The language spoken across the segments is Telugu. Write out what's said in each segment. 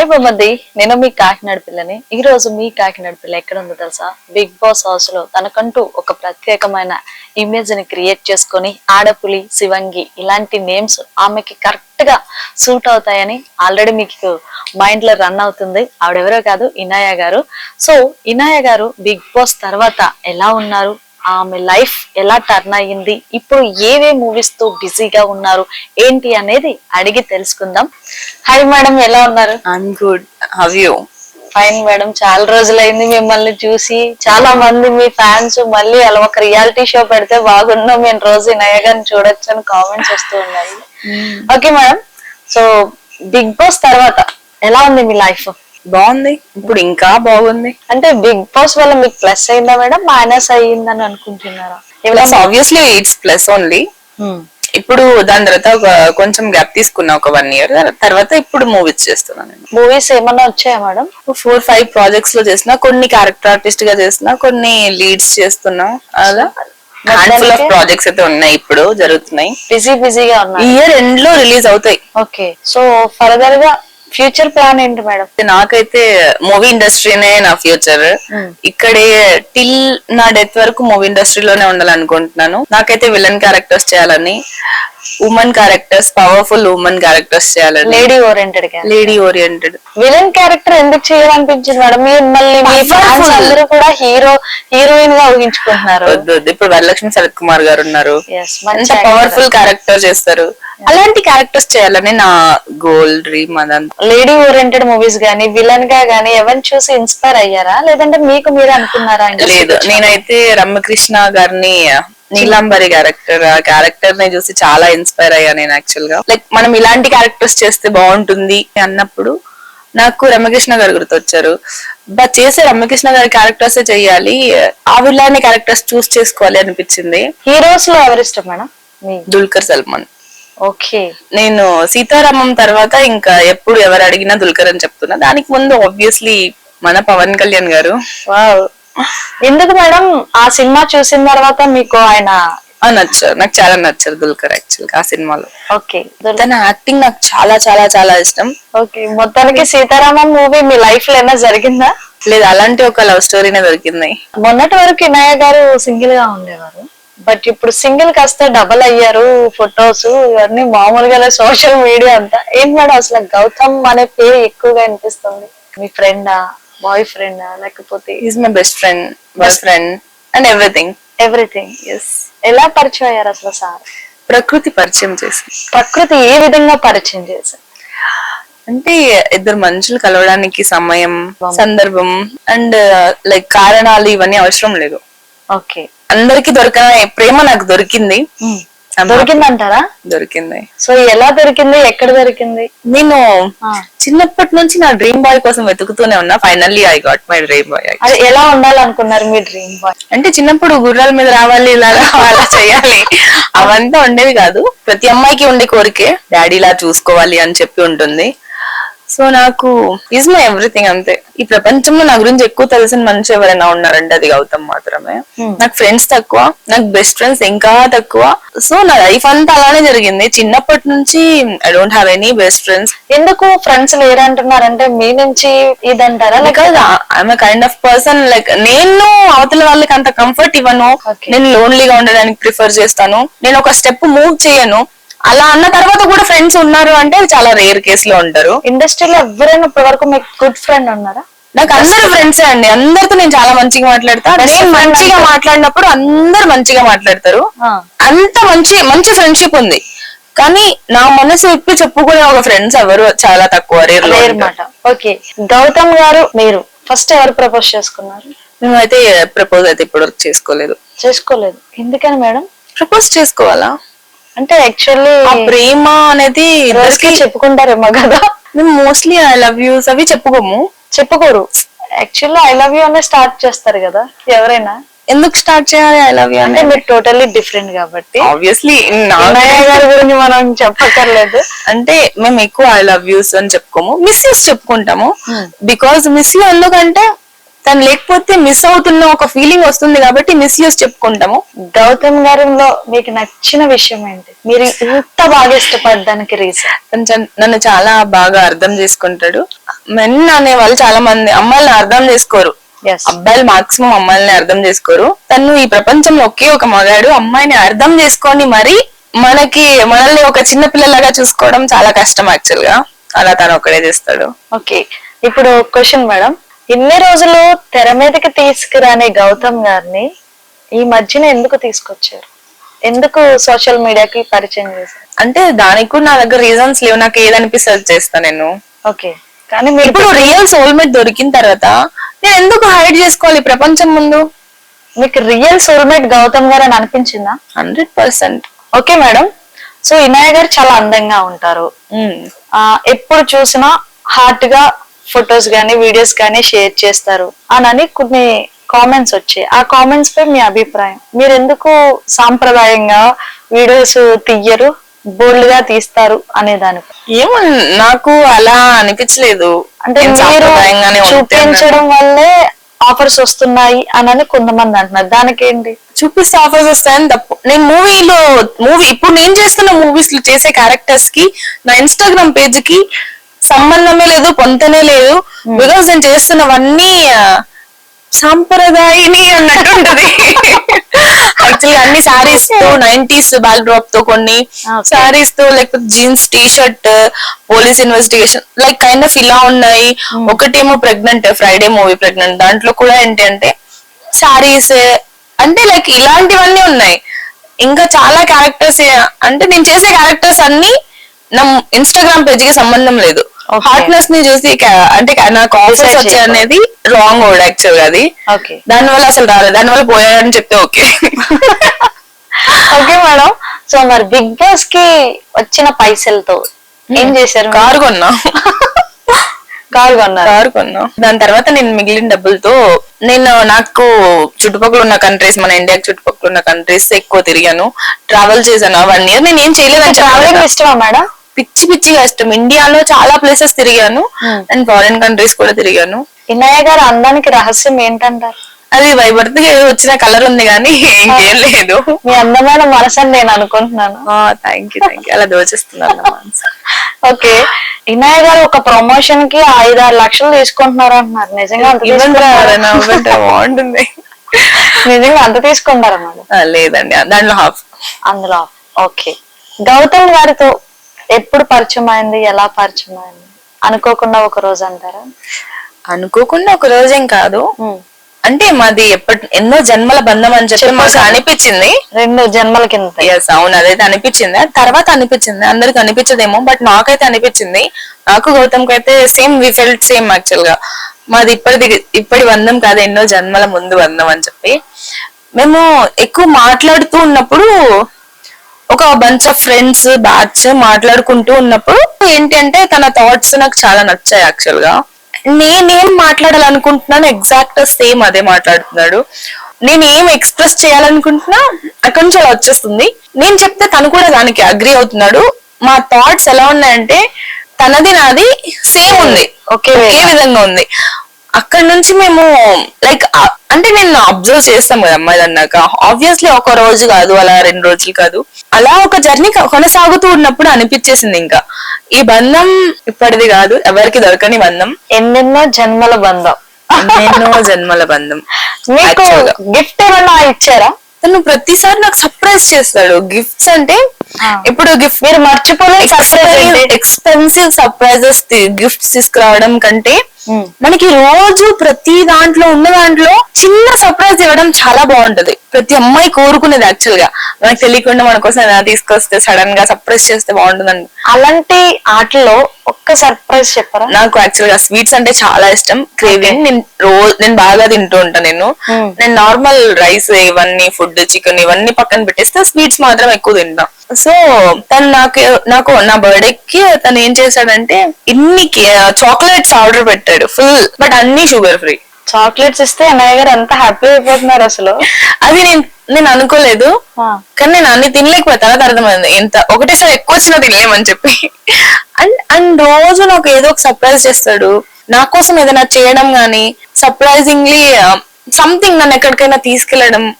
హాయ్ బొమ్మది నేను మీ కాకినాడ పిల్లని. ఈ రోజు మీ కాకినాడ పిల్ల ఎక్కడ ఉందో తెలుసా? బిగ్ బాస్ హౌస్లో తనకంటూ ఒక ప్రత్యేకమైన ఇమేజ్ని క్రియేట్ చేసుకొని ఆడపులి శివంగి ఇలాంటి నేమ్స్ ఆమెకి కరెక్ట్గా సూట్ అవుతాయని ఆల్రెడీ మీకు మైండ్లో రన్ అవుతుంది. ఆవిడెవరో కాదు ఇనాయ గారు. సో ఇనాయ గారు బిగ్ బాస్ తర్వాత ఎలా ఉన్నారు? ఆమె లైఫ్ ఎలా టర్న్ అయ్యింది? ఇప్పుడు ఏవే మూవీస్తో బిజీగా ఉన్నారు? ఏంటి అనేది అడిగి తెలుసుకుందాం. హాయ్ మేడం ఎలా ఉన్నారు? I'm good how you fine madam చాలా రోజులైంది మిమ్మల్ని చూసి. చాలా మంది మీ ఫ్యాన్స్ మళ్ళీ అలా ఒక రియాలిటీ షో పెడితే బాగున్నాం మేము రోజు నయగాని చూడొచ్చు అని కామెంట్స్ వస్తూ ఉన్నాయి. Okay madam so Bigg Boss తర్వాత ఎలా ఉంది మీ లైఫ్ బాగుంది. ఇప్పుడు ఇంకా బాగుంది. అంటే బిగ్ బాస్ వల్ల మీకు ప్లస్ అయిందా మేడం? మైనస్ అయ్యిందని అనుకుంటున్నారా? Plus obviously it's plus only ఇప్పుడు దాని తర్వాత ఒక కొంచెం గ్యాప్ తీసుకున్నా ఒక వన్ ఇయర్ తర్వాత ఇప్పుడు మూవీస్ చేస్తున్నాను నేను. మూవీస్ ఏమన్నా వచ్చాయా మేడం? ఫోర్ ఫైవ్ ప్రాజెక్ట్స్లో చేసిన కొన్ని క్యారెక్టర్ ఆర్టిస్ట్గా చేసిన కొన్ని లీడ్స్ చేస్తున్నా. అలా. హ్యాండ్ఫుల్ ఆఫ్ ప్రాజెక్ట్స్ అయితే ఉన్నాయి ఇప్పుడు జరుగుతున్నాయి. బిజీ బిజీగా ఈ ఉన్నారు. ఇయర్ ఎండ్లో రిలీజ్ అవుతాయి. ఓకే సో ఫర్దర్గా ఫ్యూచర్ ప్లాన్ ఏంటి మేడం? నాకైతే మూవీ ఇండస్ట్రీనే నా ఫ్యూచర్. Hmm. ఇక్కడే టిల్ నా డెత్ వరకు మూవీ ఇండస్ట్రీలోనే ఉండాలనుకుంటున్నాను. నాకైతే విలన్ క్యారెక్టర్స్ చేయాలని. Women characters powerful women characters చేయాలని lady oriented lady oriented villain character ఎందుకు చేయాలనిపించింది మేడం? మిమ్మల్ని మీ Powerful. ఫ్యాన్స్ అందరూ కూడా హీరో హీరోయిన్గా ఊహించుకుంటున్నారు. వద్దు వద్దు. ఇప్పుడు వరలక్ష్మి శరత్ కుమార్ గారు ఉన్నారు. మంచి పవర్ఫుల్ క్యారెక్టర్ చేస్తారు. అలాంటి క్యారెక్టర్స్ చేయాలని నా గోల్ డ్రీమ్ అదంతా. లేడీ ఓరియంటెడ్ మూవీస్ గానీ విలన్గా గానీ ఎవరిని చూసి ఇన్స్పైర్ అయ్యారా? లేదంటే మీకు మీరే అనుకున్నారా లేదు? నేనైతే రమ్యకృష్ణ గారిని నీలాంబరి క్యారెక్టర్ ఆ క్యారెక్టర్ని చూసి చాలా ఇన్స్పైర్ అయ్యా నేను యాక్చువల్గా. లైక్ మనం ఇలాంటి క్యారెక్టర్స్ చేస్తే బాగుంటుంది అన్నప్పుడు నాకు రమ్యకృష్ణ గారు గుర్తొచ్చారు. బట్ చేసే రమ్యకృష్ణ గారి క్యారెక్టర్స్ చెయ్యాలి ఆ విలాంటి క్యారెక్టర్స్ చూస్ చేసుకోవాలి అనిపించింది. హీరోస్లో ఎవరిష్టం మేడం? దుల్కర్ సల్మాన్. ఓకే నేను సీతారామం తర్వాత ఇంకా ఎప్పుడు ఎవరు అడిగినా దుల్కర్ అని చెప్తున్నా. దానికి ముందు ఆబ్వియస్లీ మన పవన్ కళ్యాణ్ గారు. వావ్ ఎందుకు మేడం ఆ సినిమా చూసిన తర్వాత మీకు ఆయన నచ్చారు నాకు చాలా నచ్చారు దుల్కర్ యాక్చువల్గా ఆ సినిమాలో. ఓకే. తన యాక్టింగ్ నాకు చాలా చాలా చాలా ఇష్టం. ఓకే. మొత్తానికి సీతారామం మూవీ మీ లైఫ్లో ఏమైనా జరిగిందా? లేదు అలాంటి ఒక లవ్ స్టోరీనే దొరికింది. మొన్నటి వరకు వినాయక్ గారు సింగిల్గా ఉండేవారు. బట్ ఇప్పుడు సింగిల్ కాస్త డబల్ అయ్యారు ఫొటోస్ ఇవన్నీ మామూలుగా సోషల్ మీడియా అంతా. ఏంటి మేడం అసలు గౌతమ్ అనే పేరు ఎక్కువగా అనిపిస్తుంది మీ ఫ్రెండా బాయ్ ఫ్రెండా లేకపోతే is my best friend boy friend and everything everything yes ఎలా పరిచయం అయ్యారు అసలు సార్? ప్రకృతి పరిచయం చేసి ప్రకృతి ఏ విధంగా పరిచయం చేశారు? అంటే ఇద్దరు మనుషులు కలవడానికి సమయం సందర్భం అండ్ లైక్ కారణాలు ఇవన్నీ అవసరం లేదు. ఓకే. అందరికి దొరకని ప్రేమ నాకు దొరికింది. దొరికిందంటారా? దొరికింది. సో ఎలా దొరికింది? ఎక్కడ దొరికింది? నేను. చిన్నప్పటి నుంచి నా డ్రీమ్ బాయ్ కోసం వెతుకుతూనే ఉన్నా. Finally I got my dream boy అది ఎలా ఉండాలనుకున్నారు మీ డ్రీమ్ బాయ్ అంటే చిన్నప్పుడు గుర్రాల మీద రావాలి ఇలా రావాలి, అలా చేయాలి. అవంతా ఉండేవి కాదు. ప్రతి అమ్మాయికి ఉండే కోరికే. డాడీ ఇలా చూసుకోవాలి అని చెప్పి ఉంటుంది. సో నాకు ఈజ్ మై ఎవ్రీథింగ్ అంతే. ఈ ప్రపంచంలో నా గురించి ఎక్కువ తెలిసిన మనిషి ఎవరైనా ఉన్నారంటే అది గౌతమ్ మాత్రమే. Hmm. నాకు ఫ్రెండ్స్ తక్కువ నాకు బెస్ట్ ఫ్రెండ్స్ ఇంకా తక్కువ. సో నా లైఫ్ అంతా అలానే జరిగింది. చిన్నప్పటి నుంచి I don't have any best friends ఎందుకు ఫ్రెండ్స్ లేరంటున్నారంటే మీ నుంచి ఇదంటారా? లేక because I'm kind of person like నేను అవతల వాళ్ళకి అంత కంఫర్ట్ ఇవ్వను. నేను లోన్లీగా ఉండడానికి ప్రిఫర్ చేస్తాను. నేను ఒక స్టెప్ మూవ్ చేయను. అలా అన్న తర్వాత కూడా ఫ్రెండ్స్ ఉన్నారు అంటే చాలా రేర్ కేస్లో ఉంటారు. ఇండస్ట్రీలో ఎవరైనా ఇప్పటి వరకు మీకు గుడ్ ఫ్రెండ్ ఉన్నారా? నాకు అందరు ఫ్రెండ్స్ అండి. అందరితో నేను చాలా మంచిగా మాట్లాడతా. నేను మంచిగా? మాట్లాడినప్పుడు అందరు మంచిగా మాట్లాడతారు. అంత మంచి మంచి ఫ్రెండ్షిప్ ఉంది. కానీ నా మనసు విప్పి చెప్పుకునే ఒక ఫ్రెండ్స్ ఎవరు చాలా తక్కువ రేర్. మాట ఓకే గౌతమ్ గారు మీరు ఫస్ట్ ఎవరు ప్రపోజ్ చేసుకున్నారు? మేమైతే ప్రపోజ్ అయితే ఇప్పటివరకు చేసుకోలేదు. చేసుకోలేదు. ఎందుకని మేడం? ప్రపోజ్ చేసుకోవాలా? అంటే యాక్చువల్లీ ప్రేమ అనేది రోజుకి చెప్పుకుంటారేమో కదా. మేము మోస్ట్లీ ఐ లవ్ యూస్ అవి చెప్పుకోము. చెప్పుకోరు. యాక్చువల్లీ ఐ లవ్ యూ అనే స్టార్ట్ చేస్తారు కదా ఎవరైనా. ఎందుకు స్టార్ట్ చేయాలి ఐ లవ్ యూ అంటే మీరు టోటల్లీ డిఫరెంట్ కాబట్టి. ఆబ్వియస్లీ గారి గురించి మనం చెప్పక్కర్లేదు. అంటే మేము ఎక్కువ ఐ లవ్ యూస్ అని చెప్పుకోము. మిస్ యూస్ చెప్పుకుంటాము. బికాస్ మిస్ యూ ఎందుకంటే తను లేకపోతే మిస్ అవుతున్న ఒక ఫీలింగ్ వస్తుంది కాబట్టి మిస్ యూస్ చెప్పుకుంటాము. గౌతమ్ గారిలో మీకు నచ్చిన విషయం ఏంటి? మీరు ఇంత బాగా ఇష్టపడడానికి రీజన్ తను చ- నన్ను చాలా బాగా అర్థం చేసుకుంటాడు. మెన్ అనే వాళ్ళు చాలా మంది అమ్మాయిని అర్థం చేసుకోరు. అబ్బాయిలు మాక్సిమం అమ్మాయిని అర్థం చేసుకోరు. తను ఈ ప్రపంచంలో ఒకే ఒక మగాడు. అమ్మాయిని అర్థం చేసుకొని మరి మనకి మనల్ని ఒక చిన్న పిల్లలాగా చూసుకోవడం చాలా కష్టం యాక్చువల్గా. అలా తను ఒక్కడే చేస్తాడు. ఓకే. ఇప్పుడు క్వశ్చన్ మేడం. ఇన్ని రోజులు తెర మీదకి తీసుకురాని గౌతమ్ గారిని ఈ మధ్యన ఎందుకు తీసుకొచ్చారు? ఎందుకు సోషల్ మీడియాకి పరిచయం చేశారు? అంటే దానికి కూడా నా దగ్గర రీజన్స్ లేవు. నాకు ఏదనిపిస్తే అది చేస్తా నేను. ఓకే. కానీ మీరు ఇప్పుడు రియల్ సోల్మేట్ దొరికిన తర్వాత నేను ఎందుకు హైడ్ చేసుకోవాలి ప్రపంచం ముందు? మీకు రియల్ సోల్మేట్ గౌతమ్ గారు అని అనిపించిందా? Hundred percent okay madam. So Inaya గారు చాలా అందంగా ఉంటారు. ఎప్పుడు చూసినా హార్ట్గా ఫొటోస్ గానీ వీడియోస్ గానీ షేర్ చేస్తారు. అని కొన్ని కామెంట్స్ వచ్చాయి. ఆ కామెంట్స్ పై మీ అభిప్రాయం. మీరు ఎందుకు సాంప్రదాయంగా వీడియోస్ తీయరు బోల్డ్గా తీస్తారు అనే దానిపై ఏమో నాకు అలా అనిపించలేదు. అంటే మీరు. చూపించడం వల్లే ఆఫర్స్ వస్తున్నాయి అని కొంతమంది అంటున్నారు. దానికి ఏంటి చూపిస్తే ఆఫర్స్ వస్తాయని తప్పు. నేను మూవీలో మూవీ ఇప్పుడు నేను చేస్తున్న మూవీస్లో చేసే క్యారెక్టర్స్కి నా ఇన్స్టాగ్రామ్ పేజ్కి సంబంధమే లేదు పొంతనే లేదు. బికాస్ నేను చేస్తున్నవన్నీ సాంప్రదాయని అన్నట్టు ఉంటది. యాక్చువల్లీ అన్ని సారీస్తో నైన్టీస్ బ్యాక్ డ్రాప్తో కొన్ని. సారీస్తో లేకపోతే jeans T shirt police investigation like kind of ఇలా ఉన్నాయి. ఒకటేమో ప్రెగ్నెంట్ ఫ్రైడే మూవీ ప్రెగ్నెంట్ దాంట్లో కూడా ఏంటి అంటే సారీస్ అంటే లైక్ ఇలాంటివన్నీ ఉన్నాయి. ఇంకా చాలా క్యారెక్టర్స్ అంటే నేను చేసే క్యారెక్టర్స్ అన్ని నా ఇన్స్టాగ్రామ్ పేజ్కి సంబంధం లేదు. హార్ట్నెస్ని చూసి అంటే నాకు ఆఫర్స్ వచ్చాయి అనేది రాంగ్ వర్డ్ యాక్చువల్గా అది. ఓకే దానివల్ల అసలు రాలేదు. దానివల్ల పోయాడని చెప్తే ఓకే. ఓకే మేడం సో మరి బిగ్ బాస్కి వచ్చిన పైసలతో ఏం చేశారు? కారు కొన్నా. కారు కొన్నారు. కారు కొన్నా. దాని తర్వాత నేను మిగిలిన డబ్బులతో నేను నాకు చుట్టుపక్కల ఉన్న కంట్రీస్ మన ఇండియాకి చుట్టుపక్కల ఉన్న కంట్రీస్ ఎక్కువ తిరిగాను. ట్రావెల్ చేశాను. వన్ ఇయర్ నేను ఏం ట్రావెలింగ్ ట్రావెలింగ్ ఇష్టమా మేడం పిచ్చి పిచ్చిగా ఇష్టం. ఇండియాలో చాలా ప్లేసెస్ తిరిగాను. అండ్ ఫారిన్ కంట్రీస్ కూడా తిరిగాను. ఇన్నయ్య గారు అందానికి రహస్యం ఏంటంటారు? అది బర్త్ వచ్చిన కలర్ ఉంది కానీ ఇంకేం లేదు. మీ అందమైన మనసు అని నేను అనుకుంటున్నాను. థ్యాంక్ యూ థ్యాంక్ యూ అలా దోచేస్తున్నాను. ఓకే. ఇన్నయ్య గారు ఒక ప్రమోషన్కి ఐదు ఆరు లక్షలు తీసుకుంటున్నారు అంటున్నారు. నిజంగా బాగుంటుంది నిజంగా అంత తీసుకుంటారా లేదండి దాంట్లో హాఫ్ అందులో ఓకే. గౌతమ్ గారితో ఎప్పుడు పరిచయం అయింది ఎలా పరిచయం అయింది అనుకోకుండా ఒక రోజు అంటారా? అనుకోకుండా ఒక రోజేం కాదు. అంటే మాది ఎప్పటి ఎన్నో జన్మల బంధం అని చెప్పి మాకు. అనిపించింది. రెండు జన్మల కింద. ఎస్ అవును అదైతే అనిపించింది. తర్వాత అనిపించింది. అందరికి అనిపించదేమో బట్ నాకైతే అనిపించింది. నాకు గౌతమ్ అయితే సేమ్ వి ఫెల్ట్ సేమ్ యాక్చువల్గా మాది ఇప్పటిది ఇప్పటి బంధం కాదు ఎన్నో జన్మల ముందు బంధం అని చెప్పి. మేము ఎక్కువ మాట్లాడుతూ ఉన్నప్పుడు ఒక బంచ్ ఆఫ్ ఫ్రెండ్స్ బ్యాచ్ మాట్లాడుకుంటూ ఉన్నప్పుడు ఏంటి అంటే తన థాట్స్ నాకు చాలా నచ్చాయి యాక్చువల్గా. నేనేం మాట్లాడాలనుకుంటున్నాను ఎగ్జాక్ట్ సేమ్ అదే మాట్లాడుతున్నాడు. నేను ఏం ఎక్స్ప్రెస్ చేయాలనుకుంటున్నా అక్కడి నుంచి అలా వచ్చేస్తుంది. నేను చెప్తే తను కూడా దానికి అగ్రి అవుతున్నాడు. మా థాట్స్ ఎలా ఉన్నాయంటే తనది నాది సేమ్ ఉంది. ఒకే ఒకే విధంగా ఉంది? అక్కడ నుంచి మేము లైక్ అంటే నేను అబ్జర్వ్ చేస్తాం కదా అమ్మాయి అన్నాక ఆబ్వియస్లీ ఒక రోజు కాదు అలా రెండు రోజులు కాదు అలా ఒక జర్నీ కొనసాగుతూ ఉన్నప్పుడు అనిపించేసింది ఇంకా ఈ బంధం ఇప్పటిది కాదు ఎవరికి దొరకని బంధం ఎన్నెన్నో జన్మల బంధం ఎన్నెన్నో జన్మల బంధం మీకు. గిఫ్ట్ ఏమన్నా ఇచ్చారా తను ప్రతిసారి నాకు సర్ప్రైజ్ చేస్తాడు గిఫ్ట్స్ అంటే. ఇప్పుడు గిఫ్ట్ మీరు ఏంటి? ఎక్స్పెన్సివ్ సర్ప్రైజెస్ గిఫ్ట్స్ తీసుకురావడం కంటే. మనకి రోజు ప్రతి దాంట్లో ఉన్న దాంట్లో చిన్న సర్ప్రైజ్ ఇవ్వడం చాలా బాగుంటది. ప్రతి అమ్మాయి కోరుకునేది యాక్చువల్గా. మనకు తెలియకుండా మన కోసం ఏదైనా తీసుకొస్తే సడన్గా సర్ప్రైజ్ చేస్తే బాగుంటుందండి అలాంటి ఆటలో ఒక్క సర్ప్రైజ్ చెప్పరా? నాకు యాక్చువల్గా స్వీట్స్ అంటే చాలా ఇష్టం. క్రేవింగ్ నేను రోజు నేను బాగా తింటూ ఉంటాను నేను. నేను నార్మల్ రైస్ ఇవన్నీ ఫుడ్ చికెన్ ఇవన్నీ పక్కన పెట్టేస్తే స్వీట్స్ మాత్రం ఎక్కువ తింటా. సో తను నాకు నాకు నా బర్త్డే కి తను ఏం చేశాడంటే ఇన్ని చాక్లెట్స్ ఆర్డర్ పెట్టాడు ఫుల్ బట్ అన్ని షుగర్ ఫ్రీ చాక్లెట్స్ ఇస్తే అన్నయ్య గారు ఎంత హ్యాపీ అయిపోతున్నారు అసలు. అది నేను నేను అనుకోలేదు. కానీ నేను అన్ని తినలేకపోతే తర్వాత అర్థమైంది. ఎంత ఒకటేసారి ఎక్కువ వచ్చినా తినలేమని చెప్పి. అండ్ అండ్ రోజు నాకు ఏదో ఒక సర్ప్రైజ్ చేస్తాడు. నా కోసం ఏదైనా చేయడం గానీ సర్ప్రైజింగ్లీ సంథింగ్ నన్ను ఎక్కడికైనా తీసుకెళ్ళడం.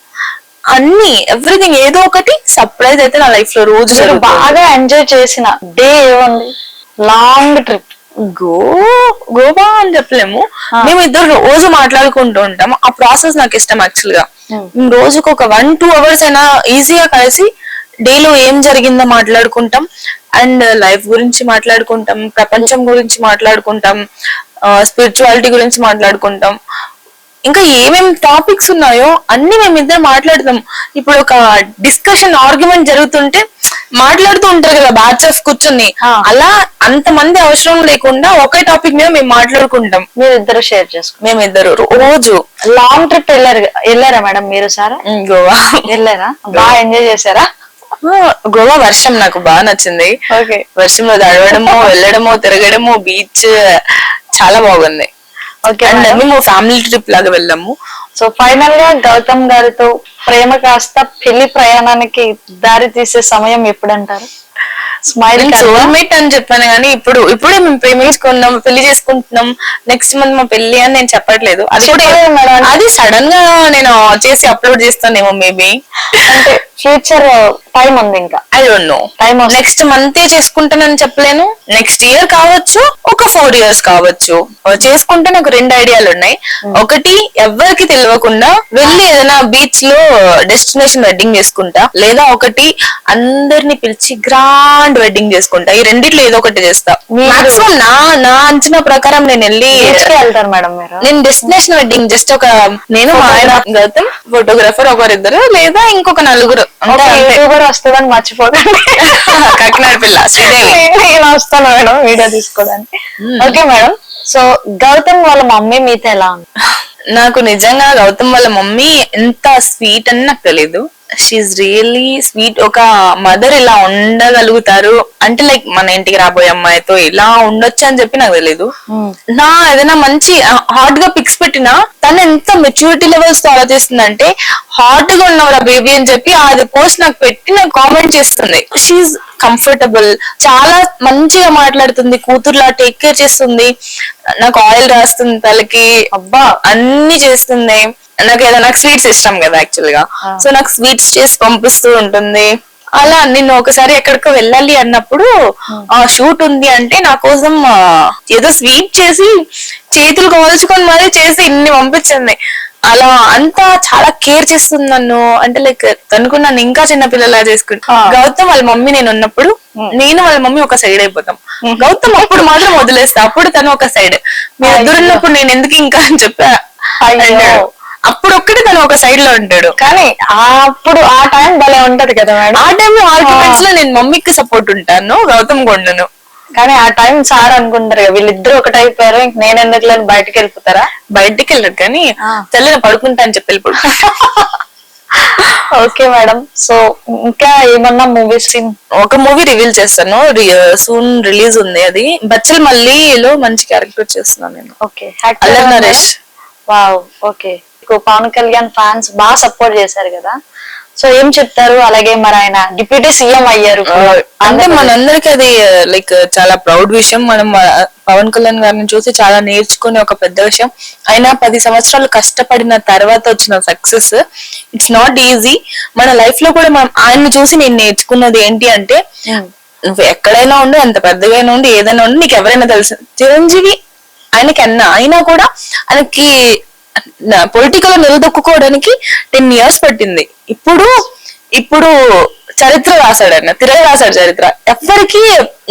అన్ని ఎవ్రీథింగ్ ఏదో ఒకటి సర్ప్రైజ్ అయితే నా లైఫ్లో రోజు. బాగా ఎంజాయ్ చేసిన డే ఏముంది లాంగ్ ట్రిప్ గో గోవా అని చెప్పలేము. మేము ఇద్దరు రోజు మాట్లాడుకుంటూ ఉంటాం ఆ ప్రాసెస్ నాకు ఇష్టం యాక్చువల్గా. రోజుకు ఒక వన్ టూ అవర్స్ అయినా ఈజీగా కలిసి డేలో ఏం జరిగిందో మాట్లాడుకుంటాం. అండ్ లైఫ్ గురించి మాట్లాడుకుంటాం ప్రపంచం గురించి మాట్లాడుకుంటాం స్పిరిచువాలిటీ గురించి మాట్లాడుకుంటాం. ఇంకా ఏమేం టాపిక్స్ ఉన్నాయో అన్ని మేమిద్దరం మాట్లాడతాం. ఇప్పుడు ఒక డిస్కషన్ ఆర్గ్యుమెంట్ జరుగుతుంటే మాట్లాడుతూ ఉంటారు కదా బ్యాచ్ కూర్చొని. అలా అంతమంది అవసరం లేకుండా ఒకే టాపిక్ మీద మేము మాట్లాడుకుంటాం. మీరు ఇద్దరు షేర్ చేసుకున్నారు మేమిద్దరు రోజు. లాంగ్ ట్రిప్ వెళ్ళారు వెళ్ళారా మేడం మీరు సారా? గోవా. వెళ్ళారా? బాగా ఎంజాయ్ చేశారా? గోవా వర్షం నాకు బాగా నచ్చింది. ఓకే. వర్షంలో తడవడము వెళ్ళడము తిరగడము బీచ్ చాలా బాగుంది. అండ్ మేము ఫ్యామిలీ ట్రిప్ లాగా వెళ్ళాము. సో ఫైనల్గా గౌతమ్ గారితో ప్రేమ కాస్త పెళ్ళి ప్రయాణానికి దారి తీసే సమయం ఎప్పుడంటారు? స్మైల్ సోల్మేట్ అని చెప్పాను కానీ ఇప్పుడు ఇప్పుడే మేము ప్రేమించుకున్నాం పెళ్ళి చేసుకుంటున్నాం. నెక్స్ట్ మంత్ మా పెళ్ళి అని నేను చెప్పట్లేదు. అది కూడా. అది సడన్గా నేను చేసి అప్లోడ్ చేస్తానేమో మేబీ అంటే ఫ్యూచర్ టైం ఉంది ఇంకా. I don't know time next month చేసుకుంటానని చెప్పలేను. నెక్స్ట్ ఇయర్ కావచ్చు ఒక ఫోర్ ఇయర్స్ కావచ్చు. చేసుకుంటే నాకు రెండు ఐడియాలు ఉన్నాయి. ఒకటి ఎవరికి తెలియకుండా వెళ్ళి ఏదైనా బీచ్లో డెస్టినేషన్ వెడ్డింగ్ చేసుకుంటా. లేదా ఒకటి అందరిని పిలిచి గ్రాండ్ వెడ్డింగ్ చేసుకుంటా. ఈ రెండిట్లో ఏదో ఒకటి చేస్తా. మాక్సిమం నా నా అంచనా ప్రకారం నేను వెళ్ళి వెళ్తారు మేడం నేను డెస్టినేషన్ వెడ్డింగ్ జస్ట్ ఒక నేను మా ఆయన గౌతమ్ ఫోటోగ్రఫర్ ఒకరిద్దరు లేదా ఇంకొక నలుగురు. అంటే. యూట్యూబర్ వస్తుందని మర్చిపోకండి. కాకినాడ పిల్ల శ్రీదేవి నేను వస్తాను మేడం వీడియో తీసుకోవడానికి. Okay madam. సో గౌతమ్ వాళ్ళ మమ్మీ మీతో ఎలా ఉంది? నాకు నిజంగా గౌతమ్ వాళ్ళ మమ్మీ ఎంత స్వీట్ అని నాకు తెలీదు. షీఈ్ రియల్లీ స్వీట్ ఒక మదర్ ఇలా ఉండగలుగుతారు. అంటే లైక్ మన ఇంటికి రాబోయే అమ్మాయితో ఇలా ఉండొచ్చు అని చెప్పి నాకు తెలీదు. నా ఏదైనా మంచి హాట్గా పిక్స్ పెట్టినా తను ఎంత మెచ్యూరిటీ లెవెల్స్తో ఆలోచిస్తుందంటే హాట్గా ఉన్నవరా బేబీ అని చెప్పి అది పోస్ట్ నాకు పెట్టి నాకు కామెంట్ చేస్తుంది. షీఈ్ కంఫర్టబుల్ చాలా మంచిగా మాట్లాడుతుంది. కూతురులా టేక్ కేర్ చేస్తుంది. నాకు ఆయిల్ రాస్తుంది తలకి. అబ్బా అన్ని చేస్తుంది. నాకు ఏదైనా నాకు స్వీట్స్ ఇష్టం కదా యాక్చువల్గా. సో నాకు స్వీట్స్ చేసి పంపిస్తూ ఉంటుంది. అలా నిన్ను ఒకసారి ఎక్కడికో వెళ్ళాలి అన్నప్పుడు ఆ. షూట్ ఉంది అంటే నా కోసం ఏదో స్వీట్ చేసి చేతులు కోల్చుకొని మరీ చేసి ఇన్ని పంపించింది. అలా అంతా చాలా కేర్ చేస్తుంది నన్ను. అంటే లైక్ తనుకు నన్ను ఇంకా చిన్న పిల్లలా చేసుకుంటా గౌతమ్ వాళ్ళ మమ్మీ నేను ఉన్నప్పుడు నేను వాళ్ళ మమ్మీ ఒక సైడ్ అయిపోతాం. గౌతమ్ అప్పుడు మాత్రం వదిలేస్తా. అప్పుడు తను ఒక సైడ్ మీ ఇద్దరు ఉన్నప్పుడు నేను ఎందుకు ఇంకా అని చెప్పా. అప్పుడు ఒక్కటి తను ఒక సైడ్లో ఉంటాడు. కానీ అప్పుడు ఆ టైం భలే ఉంటది కదా ఆ టైంలో ఆర్గ్యుమెంట్స్లో నేను మమ్మీకి సపోర్ట్ ఉంటాను గౌతమ్ కొండను కానీ ఆ టైం సార్ అనుకుంటారు కదా, వీళ్ళిద్దరు ఒకటైపోయారు ఇంక నేను ఎందుకు లేని బయటకు వెళ్ళిపోతారా? బయటికి వెళ్ళడు కానీ ఆ. తెల్లని పడుకుంటా అని చెప్పి ఓకే మేడం. సో ఇంకా ఏమన్నా మూవీస్ ఒక మూవీ రివీల్ చేస్తాను. సూన్ రిలీజ్ ఉంది అది. బచ్చల్ మల్లిలో మంచి క్యారెక్టర్ చేస్తున్నాను నేను. Okay. Allari Naresh. Wow okay. Pawan Kalyan fans బాగా సపోర్ట్ చేశారు కదా. సో ఏం చెప్తారు? అలాగే మరి ఆయన డిప్యూటీ సీఎం అయ్యారు అంటే మనందరికి అది లైక్ చాలా ప్రౌడ్ విషయం. మనం పవన్ కళ్యాణ్ గారిని చూసి చాలా నేర్చుకునే ఒక పెద్ద విషయం. అయినా పది సంవత్సరాలు కష్టపడిన తర్వాత వచ్చిన సక్సెస్ ఇట్స్ నాట్ ఈజీ మన లైఫ్లో కూడా మనం ఆయన్ని చూసి నేను నేర్చుకున్నది ఏంటి అంటే నువ్వు ఎక్కడైనా ఉండు ఎంత పెద్దగా ఉండి ఏదైనా ఉండి నీకు ఎవరైనా తెలుసు. చిరంజీవి ఆయనకి అన్న అయినా కూడా ఆయనకి పొలిటికల్ నిలదొక్కుకోవడానికి టెన్ ఇయర్స్ పట్టింది. ఇప్పుడు ఇప్పుడు చరిత్ర రాశాడు ఆయన. తిరగ రాశాడు చరిత్ర. ఎవ్వరికి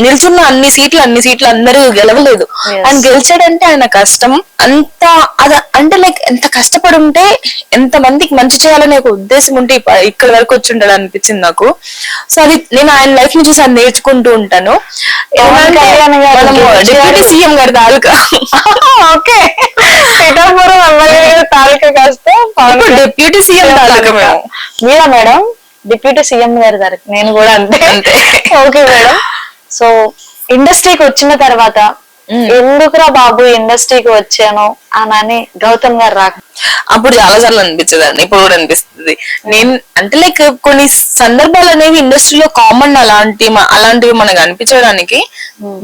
నిల్చున్న అన్ని సీట్లు అన్ని సీట్లు అందరూ గెలవలేదు. ఆయన గెలిచాడంటే ఆయన కష్టం. అంత అద అంటే లైక్ ఎంత కష్టపడి ఉంటే ఎంత మందికి మంచి చేయాలనే ఒక ఉద్దేశం ఉంటే ఇక్కడ వరకు వచ్చి ఉంటాడు అనిపించింది నాకు. సో అది నేను ఆయన లైఫ్ని చూసి నేర్చుకుంటూ ఉంటాను. డిప్యూటీ సీఎం గారి తాలూకా. ఓకే. పిఠాపురం ఎమ్మెల్యే తాలూకా కాస్త డిప్యూటీ సీఎం తాలూకా. మేము. మీరా మేడం? డిప్యూటీ సీఎం గారి తరపు నేను కూడా అంతే. ఓకే మేడం సో ఇండస్ట్రీకి వచ్చిన తర్వాత ఎందుకురా బాబు ఇండస్ట్రీకి వచ్చాను అని గౌతమ్ గారు రాక అప్పుడు చాలా సార్లు అనిపించదండి ఇప్పుడు కూడా అనిపిస్తుంది. నేను అంటే లైక్ కొన్ని సందర్భాలు అనేవి ఇండస్ట్రీలో కామన్ అలాంటి అలాంటివి మనకు అనిపించడానికి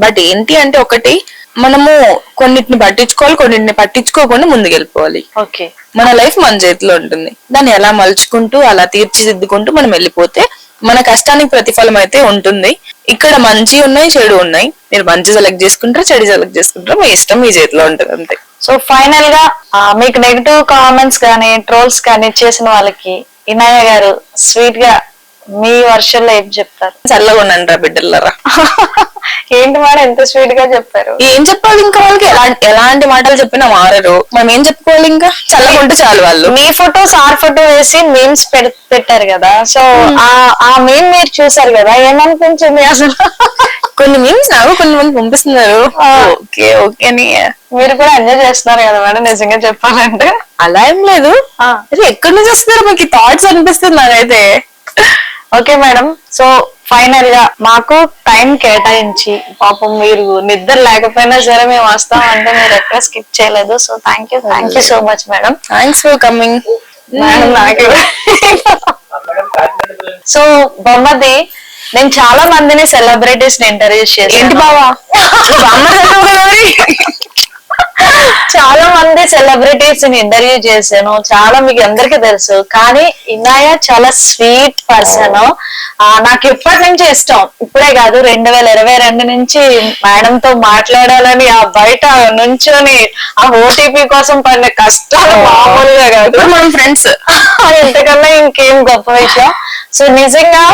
బట్ ఏంటి అంటే ఒకటి మనము కొన్నిటిని పట్టించుకోవాలి కొన్నిటిని పట్టించుకోకుండా ముందుకెళ్ళిపోవాలి. ఓకే. మన లైఫ్ మన చేతిలో ఉంటుంది. దాన్ని ఎలా మలుచుకుంటూ అలా తీర్చిదిద్దుకుంటూ మనం వెళ్ళిపోతే మన కష్టానికి ప్రతిఫలం అయితే ఉంటుంది. ఇక్కడ మంచి ఉన్నాయి చెడు ఉన్నాయి. మీరు మంచి సెలెక్ట్ చేసుకుంటారా చెడు సెలెక్ట్ చేసుకుంటారా మీ ఇష్టం మీ చేతిలో ఉంటుంది అంతే. సో ఫైనల్గా మీకు నెగిటివ్ కామెంట్స్ కానీ ట్రోల్స్ కానీ చేసిన వాళ్ళకి ఇనాయ గారు స్వీట్గా మీ వర్షంలో ఏం చెప్తారు? చల్లగా ఉండండి రా బిడ్డలరా. ఏంటి మేడం ఎంత స్వీట్గా చెప్పారు? ఏం చెప్పాలి ఇంకా వాళ్ళకి? ఎలాంటి ఎలాంటి మాటలు చెప్పినా మారరు. మనం ఏం చెప్పుకోవాలి ఇంకా? చల్లగా ఉంటే చాలు వాళ్ళు. మీ ఫోటోస్ ఆర్ ఫోటో వేసి మీమ్స్ పెట్టారు కదా. సో ఆ ఆ మీమ్ మీరు చూసారు కదా ఏమనిపించింది అసలు? కొన్ని మీమ్స్ నాకు కొన్ని మంది పంపిస్తున్నారు. ఓకే ఓకే అని. మీరు కూడా ఎంజాయ్ చేస్తున్నారు కదా మేడం నిజంగా చెప్పాలంటే. అలా ఏం లేదు. ఎక్కడి నుంచి వస్తున్నారు? మీకు థాట్స్ అనిపిస్తుంది నాకైతే ఓకే మేడం. సో ఫైనల్గా మాకు టైం కేటాయించి పాపం మీరు నిద్ర లేకపోయినా సరే మేము వస్తాం అంటే మీరు ఎక్కడ స్కిప్ చేయలేదు. So thank you thank you so much madam. Thanks for coming madam నాకు సో బొమ్మది నేను చాలా మందిని సెలబ్రిటీస్ని ఇంటర్వ్యూ చేసి ఏంటి బావా? చాలా మంది సెలబ్రిటీస్ని ఇంటర్వ్యూ చేశాను. చాలా మీకు అందరికీ తెలుసు. కానీ ఇనాయ చాలా స్వీట్ పర్సన్ నాకు ఎప్పటి నుంచి ఇష్టం? ఇప్పుడే కాదు రెండు వేల ఇరవై రెండు నుంచి మేడం తో మాట్లాడాలని ఆ బయట నుంచొని ఆ ఓటీపీ కోసం పడిన కష్టాలు మామూలుగా కాదు. మనం ఫ్రెండ్స్ ఇంతకన్నా ఇంకేం గొప్ప విషయం? సో నిజంగా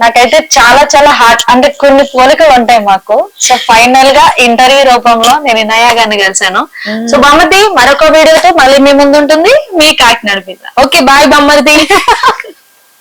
నాకైతే చాలా చాలా హార్ట్ అంటే కొన్ని పోలికలు ఉంటాయి మాకు. సో ఫైనల్గా ఇంటర్వ్యూ రూపంలో నేను ఇనయా గారిని కలిశాను. సో మమ్మది మరొక వీడియోతో మళ్ళీ మీ ముందు ఉంటుంది మీ కాకినాడ మీద. Okay bye బొమ్మది.